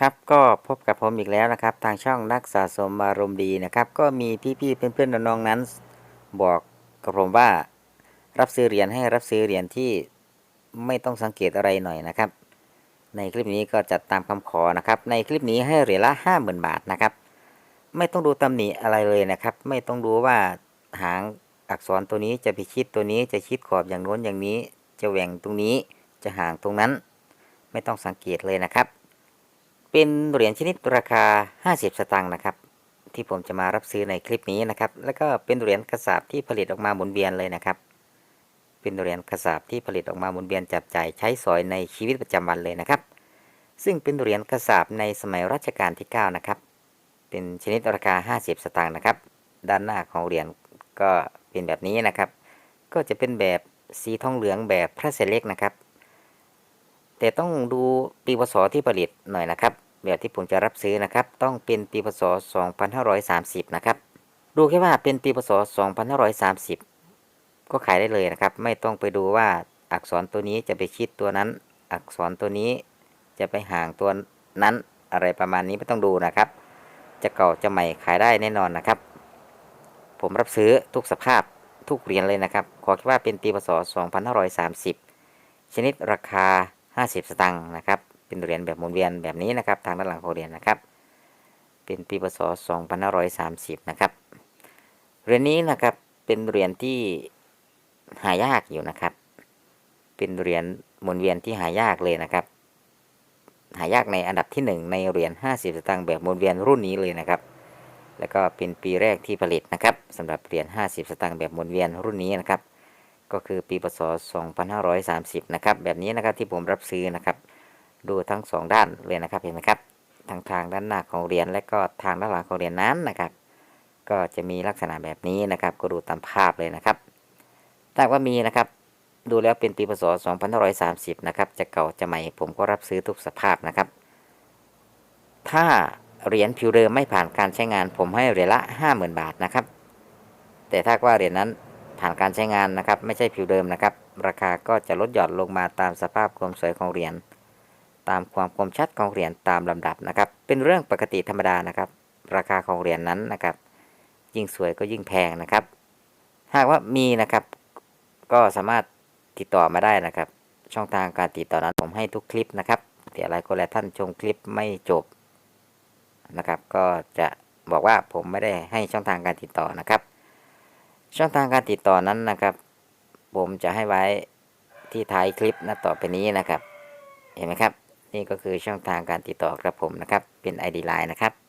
ครับก็พบกับผมอีกแล้วนะครับ ทางช่องนักสะสมอารมณ์ดีนะครับ ก็มีพี่ๆเพื่อนๆน้องๆนั้น บอกกับผมว่า รับซื้อเหรียญให้รับซื้อเหรียญที่ไม่ต้องสังเกตอะไรหน่อยนะครับ ในคลิปนี้ก็จัดตามคำขอนะครับ ในคลิปนี้ให้เหรียญละห้าหมื่นบาทนะครับ ไม่ต้องดูตำหนิอะไรเลยนะครับ ไม่ต้องดูว่าหางอักษรตัวนี้จะไปชิดตัวนี้จะชิดขอบอย่างโน้นอย่างนี้ จะแหว่งตรงนี้จะห่างตรงนั้น ไม่ต้องสังเกตเลยนะครับ เป็นเหรียญชนิดราคา 50 สตางค์นะครับ ที่ผมจะมารับซื้อในคลิปนี้นะครับ แล้วก็เป็นเหรียญกระสาบที่ผลิตออกมาหมุนเวียนเลยนะครับ เป็นเหรียญกระสาบที่ผลิตออกมาหมุนเวียนจับจ่ายใช้สอยในชีวิตประจำวันเลยนะครับ ซึ่งเป็นเหรียญกระสาบในสมัยรัชกาลที่ 9 นะครับ เป็นชนิดราคา 50 สตางค์นะครับ ด้านหน้าของเหรียญก็เป็นแบบนี้นะครับ ก็จะเป็นแบบสีทองเหลืองแบบพระเศษเล็กนะครับ แต่ต้องดูปีพศที่ผลิตหน่อยนะครับ แบบที่ผมจะรับซื้อนะครับ ต้องเป็นปีพศ 2530 นะครับ ดูแค่ว่าเป็นปีพศ 2530 ก็ขายได้เลยนะครับ ไม่ต้องไปดูว่าอักษรตัวนี้จะไปชิดตัวนั้น อักษรตัวนี้จะไปห่างตัวนั้นอะไรประมาณนี้ไม่ต้องดูนะครับ จะเก่าจะใหม่ขายได้แน่นอนนะครับ ผมรับซื้อทุกสภาพทุกเหรียญเลยนะครับ ขอแค่ว่าเป็นปีพศ 2530 ชนิดราคา 50 สตางค์นะครับ เป็นเหรียญแบบหมุนเวียนแบบนี้นะครับ ทางด้านหลังของเหรียญนะครับ เป็นปีพศ2530 นะครับ เหรียญนี้นะครับเป็นเหรียญที่หายากอยู่นะครับ เป็นเหรียญหมุนเวียนที่หายากเลยนะครับ หายากในอันดับที่ 1 ในเหรียญ50 สตางค์แบบหมุนเวียนรุ่นนี้เลยนะครับ แล้วก็เป็นปีแรกที่ผลิตนะครับสำหรับเหรียญ50 สตางค์แบบหมุนเวียนรุ่นนี้นะครับ ก็คือปีพศ2530 นะครับ แบบนี้นะครับที่ผมรับซื้อนะครับ ดูทั้งสองด้านเลยนะครับเห็นไหมครับทางทางด้านหน้าของเหรียญและก็ทางด้านหลังของเหรียญนั้นนะครับ ก็จะมีลักษณะแบบนี้นะครับ ก็ดูตามภาพเลยนะครับถ้าว่ามีนะครับ ดูแล้วเป็นปีพศ2530 นะครับ จะเก่าจะใหม่ผมก็รับซื้อทุกสภาพนะครับ ถ้าเหรียญผิวเดิมไม่ผ่านการใช้งาน ผมให้เหรียญละ 50,000 บาทนะครับ แต่ถ้าว่าเหรียญนั้นผ่านการใช้งานนะครับ ไม่ใช่ผิวเดิมนะครับ ราคาก็จะลดหย่อนลงมาตามสภาพความสวยของเหรียญ ตามความคมชัดของเหรียญตามลำดับนะครับ เป็นเรื่องปกติธรรมดานะครับ ราคาของเหรียญนั้นนะครับ ยิ่งสวยก็ยิ่งแพงนะครับ หากว่ามีนะครับ ก็สามารถติดต่อมาได้นะครับ ช่องทางการติดต่อนั้นผมให้ทุกคลิปนะครับแต่หลายคนหลายท่านชมคลิปไม่จบนะครับ ก็จะบอกว่าผมไม่ได้ให้ช่องทางการติดต่อนะครับ ช่องทางการติดต่อนั้นนะครับ ผมจะให้ไว้ที่ท้ายคลิปนะต่อไปนี้นะครับ เห็นไหมครับ นี่ก็คือช่องทางการติดต่อกับผมนะครับ เป็น ID Line นะครับ